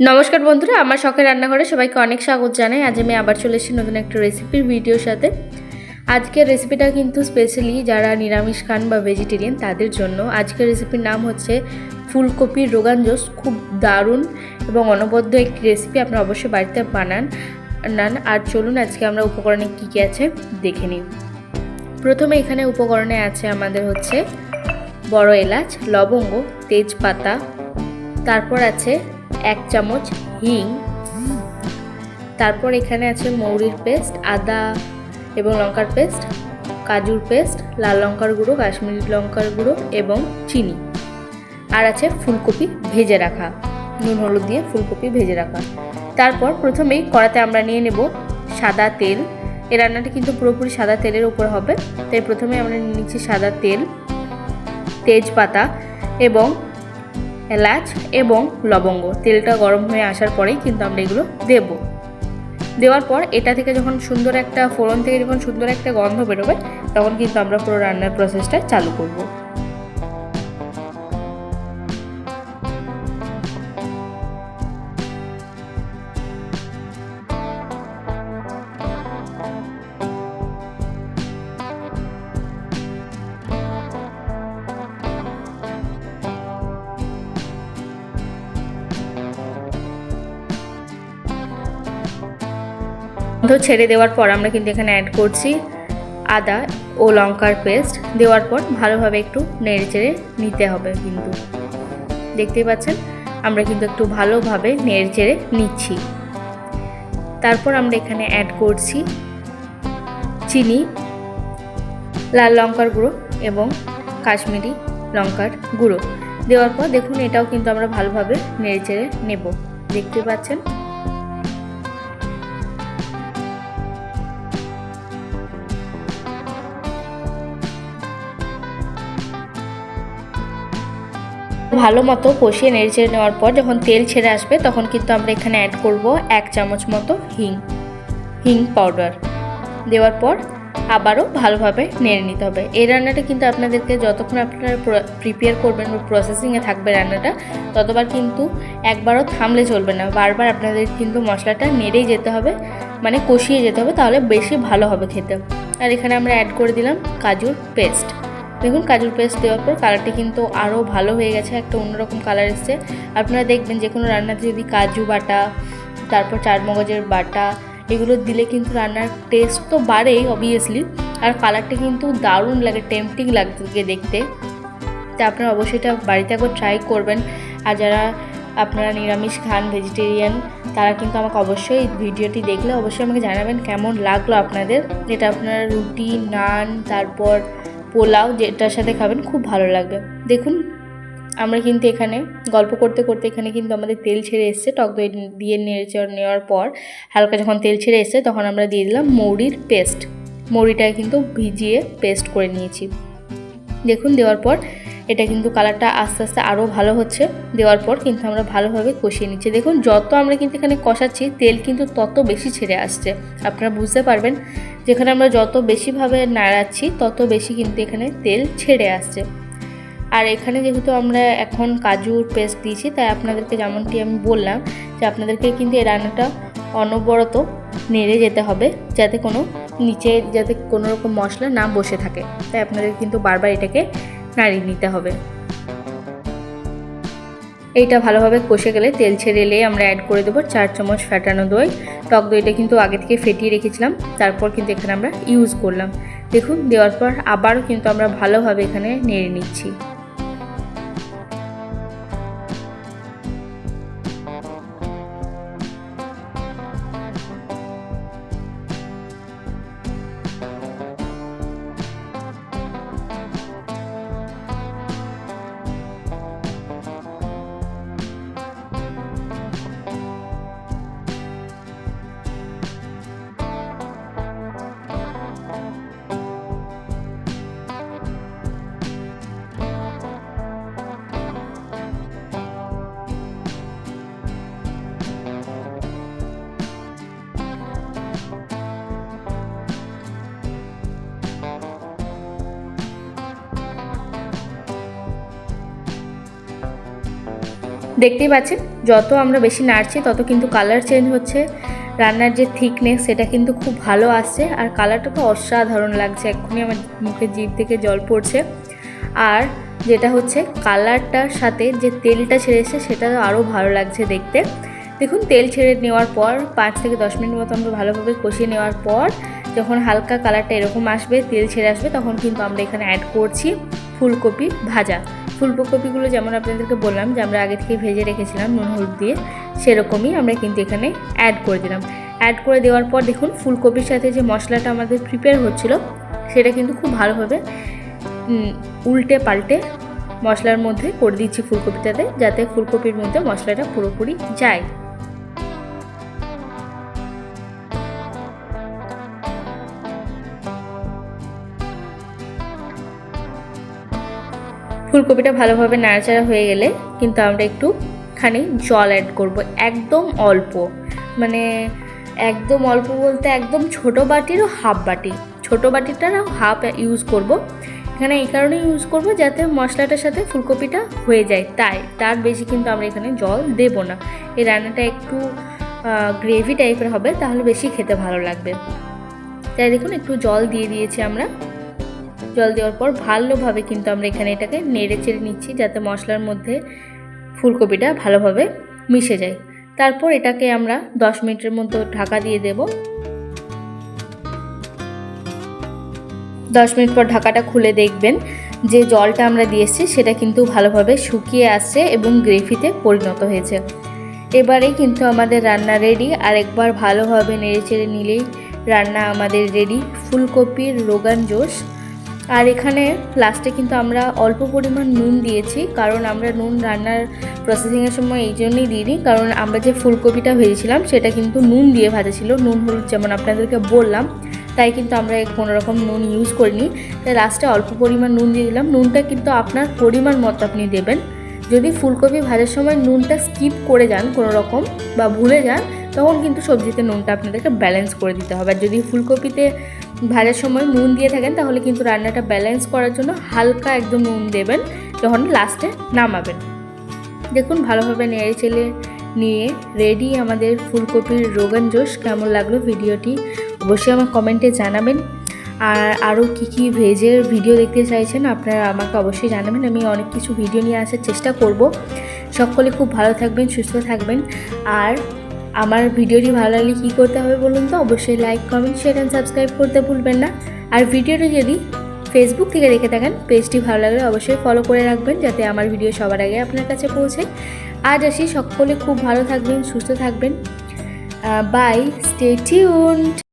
নমস্কার বন্ধুরা, আমার শখের রান্নাঘরে সবাইকে অনেক স্বাগত জানাই। আজ আমি আবার চলে এসেছি নতুন একটা রেসিপির ভিডিওর সাথে। আজকের রেসিপিটা কিন্তু স্পেশালি যারা নিরামিষ খান বা ভেজিটেরিয়ান তাদের জন্য। আজকের রেসিপির নাম হচ্ছে ফুলকপির রোগান জোস। খুব দারুণ এবং অনবদ্য একটি রেসিপি আপনারা অবশ্যই বাড়িতে বানান, নান। আর চলুন আজকে আমরা উপকরণে কী কী আছে দেখে নিই। প্রথমে এখানে উপকরণে আছে আমাদের হচ্ছে বড় এলাচ, লবঙ্গ, তেজপাতা, তারপর আছে এক চামচ হিং। তারপর এখানে আছে মৌরির পেস্ট, আদা এবং লঙ্কার পেস্ট, কাজুর পেস্ট, লাল লঙ্কার গুঁড়ো, কাশ্মীরি লঙ্কার গুঁড়ো এবং চিনি। আর আছে ফুলকপি ভেজে রাখা। নুন, হলুদ দিয়ে ফুলকপি ভেজে রাখা। তারপর প্রথমেই কড়াতে আমরা নিয়ে নেব সাদা তেল। এই রান্নাটা কিন্তু পুরোপুরি সাদা তেলের উপর হবে। তাই প্রথমে আমরা নিচ্ছি সাদা তেল, তেজপাতা এবং এলাচ এবং লবঙ্গ। তেলটা গরম হয়ে আসার পরেই কিন্তু আমরা এগুলো দেব। দেওয়ার পর এটা থেকে যখন সুন্দর একটা ফোড়ন থেকে যখন সুন্দর একটা গন্ধ বেরোবে, তখন কিন্তু আমরা পুরো রান্নার প্রসেসটা চালু করব। গন্ধ ছেড়ে দেওয়ার পর আমরা কিন্তু এখানে অ্যাড করছি আদা ও লঙ্কার পেস্ট দেওয়ার পর ভালোভাবে একটু নেড়ে চেড়ে নিতে হবে কিন্তু। দেখতেই পাচ্ছেন? আমরা কিন্তু একটু ভালোভাবে নেড়ে চেড়ে নিচ্ছি। তারপর আমরা এখানে অ্যাড করছি চিনি, লাল লঙ্কার গুঁড়ো এবং কাশ্মীরি লঙ্কার গুঁড়ো। দেওয়ার পর দেখুন এটাও কিন্তু আমরা ভালোভাবে নেড়ে চেড়ে নেব। দেখতে পাচ্ছেন? ভালো মতো কষিয়ে নেড়ে নেওয়ার পর যখন তেল ছেড়ে আসবে, তখন কিন্তু আমরা এখানে অ্যাড করব এক চামচ মতো হিং হিং পাউডার দেওয়ার পর আবারও ভালোভাবে নেড়ে নিতে হবে। এই রান্নাটা কিন্তু আপনাদেরকে যতক্ষণ আপনারা প্রিপেয়ার করবেন বা প্রসেসিংয়ে থাকবে রান্নাটা, ততবার কিন্তু একবারও থামলে চলবে না। বারবার আপনাদের কিন্তু মশলাটা নেড়েই যেতে হবে মানে কষিয়ে যেতে হবে, তাহলে বেশি ভালো হবে খেতে। আর এখানে আমরা অ্যাড করে দিলাম কাজুর পেস্ট দেখুন কাজুর পেস্ট দেওয়ার পর কালারটি কিন্তু আরও ভালো হয়ে গেছে, একটা অন্যরকম কালার এসছে। আপনারা দেখবেন যে কোনো রান্নাতে যদি কাজু বাটা, তারপর চার মগজের বাটা, এগুলো দিলে কিন্তু রান্নার টেস্ট তো বাড়েই অবভিয়াসলি আর কালারটা কিন্তু দারুণ লাগে টেম্পটিং লাগে দেখতে। তা আপনারা অবশ্যই এটা বাড়িতে একবার ট্রাই করবেন। আর যারা আপনারা নিরামিষ খান ভেজিটেরিয়ান তারা কিন্তু আমাকে অবশ্যই ভিডিওটি দেখলে অবশ্যই আমাকে জানাবেন কেমন লাগল আপনাদের। এটা আপনারা রুটি, নান, তারপর পোলাও যেটার সাথে খাবেন খুব ভালো লাগবে। দেখুন, আমরা কিন্তু এখানে গল্প করতে করতে এখানে কিন্তু আমাদের তেল ছেড়ে এসছে। টক দই দিয়ে নেড়ে নেওয়ার পর হালকা যখন তেল ছেড়ে এসছে, তখন আমরা দিয়ে দিলাম মৌরির পেস্ট। মৌরিটা কিন্তু ভিজিয়ে পেস্ট করে নিয়েছি। দেখুন, দেওয়ার পর এটা কিন্তু কালারটা আস্তে আস্তে আরও ভালো হচ্ছে দেওয়ার পর, কিন্তু আমরা ভালোভাবে কষিয়ে নিচ্ছি। দেখুন, যত আমরা কিন্তু এখানে কষাচ্ছি, তেল কিন্তু তত বেশি ছেড়ে আসছে। আপনারা বুঝতে পারবেন, যেখানে আমরা যত বেশিভাবে নাড়াচ্ছি, তত বেশি কিন্তু এখানে তেল ছেড়ে আসছে। আর এখানে যেহেতু আমরা এখন কাজুর পেস্ট দিয়েছি, তাই আপনাদেরকে যেমনটি আমি বললাম যে আপনাদেরকে কিন্তু এই রান্নাটা অনবরত নেড়ে যেতে হবে, যাতে কোনো নিচে যাতে কোনো রকম মশলা না বসে থাকে। তাই আপনাদের কিন্তু বারবার এটাকে নাড়িয়ে নিতে হবে। এইটা ভালোভাবে কষে গেলে তেল ছেড়ে এলে আমরা অ্যাড করে দেবো চার চামচ ফ্যাটানো দই। টক দইটা কিন্তু আগে থেকে ফেটিয়ে রেখেছিলাম, তারপর কিন্তু এখানে আমরা ইউজ করলাম। দেখুন, দেওয়ার পর আবারও কিন্তু আমরা ভালোভাবে এখানে নেড়ে নিচ্ছি। দেখতেই পাচ্ছেন, যত আমরা বেশি নাড়ছি, তত কিন্তু কালার চেঞ্জ হচ্ছে। রান্নার যে থিকনেস সেটা কিন্তু খুব ভালো আসছে। আর কালারটা তো অসাধারণ লাগছে, এক্ষুনি আমার মুখে জিভ থেকে জল পড়ছে। আর যেটা হচ্ছে কালারটার সাথে যে তেলটা ছেড়েছে, সেটা আরও ভালো লাগছে দেখতে। দেখুন, তেল ছেড়ে নেওয়ার পর, পাঁচ থেকে দশ মিনিট মতো আমরা ভালোভাবে কষিয়ে নেওয়ার পর, যখন হালকা কালারটা এরকম আসবে, তেল ছেড়ে আসবে, তখন কিন্তু আমরা এখানে অ্যাড করছি ফুলকপি ভাজা। ফুলকপিগুলো যেমন আপনাদেরকে বললাম যে আমরা আগে থেকে ভেজে রেখেছিলাম নুন, হলুদ দিয়ে, সেরকমই আমরা কিন্তু এখানে অ্যাড করে দিলাম। অ্যাড করে দেওয়ার পর দেখুন, ফুলকপির সাথে যে মশলাটা আমাদের প্রিপেয়ার হচ্ছিল, সেটা কিন্তু খুব ভালোভাবে উল্টে পাল্টে মশলার মধ্যে করে দিচ্ছি ফুলকপিটাতে, যাতে ফুলকপির মধ্যে মশলাটা পুরোপুরি যায়। ফুলকপিটা ভালোভাবে নাড়াচাড়া হয়ে গেলে কিন্তু আমরা একটু খানি জল অ্যাড করব, একদম অল্প। মানে একদম অল্প বলতে একদম ছোট বাটিরও হাফ বাটি। ছোট বাটিটারও হাফ ইউজ করব। এখানে এই কারণে ইউজ করব যাতে মশলাটার সাথে ফুলকপিটা হয়ে যায়। তাই, তার বেশি কিন্তু আমরা এখানে জল দেব না। এই রান্নাটা একটু গ্রেভি টাইপের হবে, তাহলে বেশি খেতে ভালো লাগবে। তাই দেখুন, একটু জল দিয়ে দিয়েছি আমরা। জল দেওয়ার পর ভালোভাবে কিন্তু আমরা এখানে এটাকে নেড়ে চেড়ে নিচ্ছি যাতে মশলার মধ্যে ফুলকপিটা ভালোভাবে মিশে যায়। তারপর এটাকে আমরা দশ মিনিটের মতো ঢাকা দিয়ে দেব। দশ মিনিট পর ঢাকাটা খুলে দেখবেন যে জলটা আমরা দিয়েছি সেটা কিন্তু ভালোভাবে শুকিয়ে আসছে এবং গ্রেভিতে পরিণত হয়েছে। এবারেই কিন্তু আমাদের রান্না রেডি আর একবার ভালোভাবে নেড়ে চেড়ে নিলেই রান্না আমাদের রেডি ফুলকপির রোগান জোশ আর এখানে লাস্টে কিন্তু আমরা অল্প পরিমাণ নুন দিয়েছি, কারণ আমরা নুন রান্নার প্রসেসিংয়ের সময় এই জন্যই দিইনি, কারণ আমরা যে ফুলকপিটা ভেজেছিলাম সেটা কিন্তু নুন দিয়ে ভাজা ছিল, নুন হলুদ যেমন আপনাদেরকে বললাম, তাই কিন্তু আমরা কোনো রকম নুন ইউজ করিনি। তাই লাস্টে অল্প পরিমাণ নুন দিয়ে দিলাম, নুনটা কিন্তু আপনার পরিমাণ মতো আপনি দেবেন। যদি ফুলকপি ভাজার সময় নুনটা স্কিপ করে যান কোনো রকম বা ভুলে যান তখন কিন্তু সবজিতে নুনটা আপনাদেরকে ব্যালেন্স করে দিতে হবে। আর যদি ফুলকপিতে ভাজার সময় নুন দিয়ে থাকেন, তাহলে কিন্তু রান্নাটা ব্যালেন্স করার জন্য হালকা একদম নুন দেবেন, যখন লাস্টে নামাবেন। দেখুন, ভালোভাবে নেড়ে চেলে নিয়ে রেডি আমাদের ফুলকপির রোগান জোশ কেমন লাগল ভিডিওটি অবশ্যই আমার কমেন্টে জানাবেন। আর আরও কী কী ভেজের ভিডিও দেখতে চাইছেন, আপনারা আমাকে অবশ্যই জানাবেন। আমি অনেক কিছু ভিডিও নিয়ে আসার চেষ্টা করব। সকলে খুব ভালো থাকবেন, সুস্থ থাকবেন। আর আমার ভিডিওটি ভালো লাগলে কী করতে হবে বলুন তো? অবশ্যই like comment share and subscribe করতে ভুলবেন না। আর ভিডিওটি যদি ফেসবুক থেকে দেখে থাকেন পেজটি ভালো লাগলে অবশ্যই ফলো করে রাখবেন যাতে আমার ভিডিও সবার আগে আপনার কাছে পৌঁছে। আজ আসি, সকলে খুব ভালো থাকবেন, সুস্থ থাকবেন। By stay tuned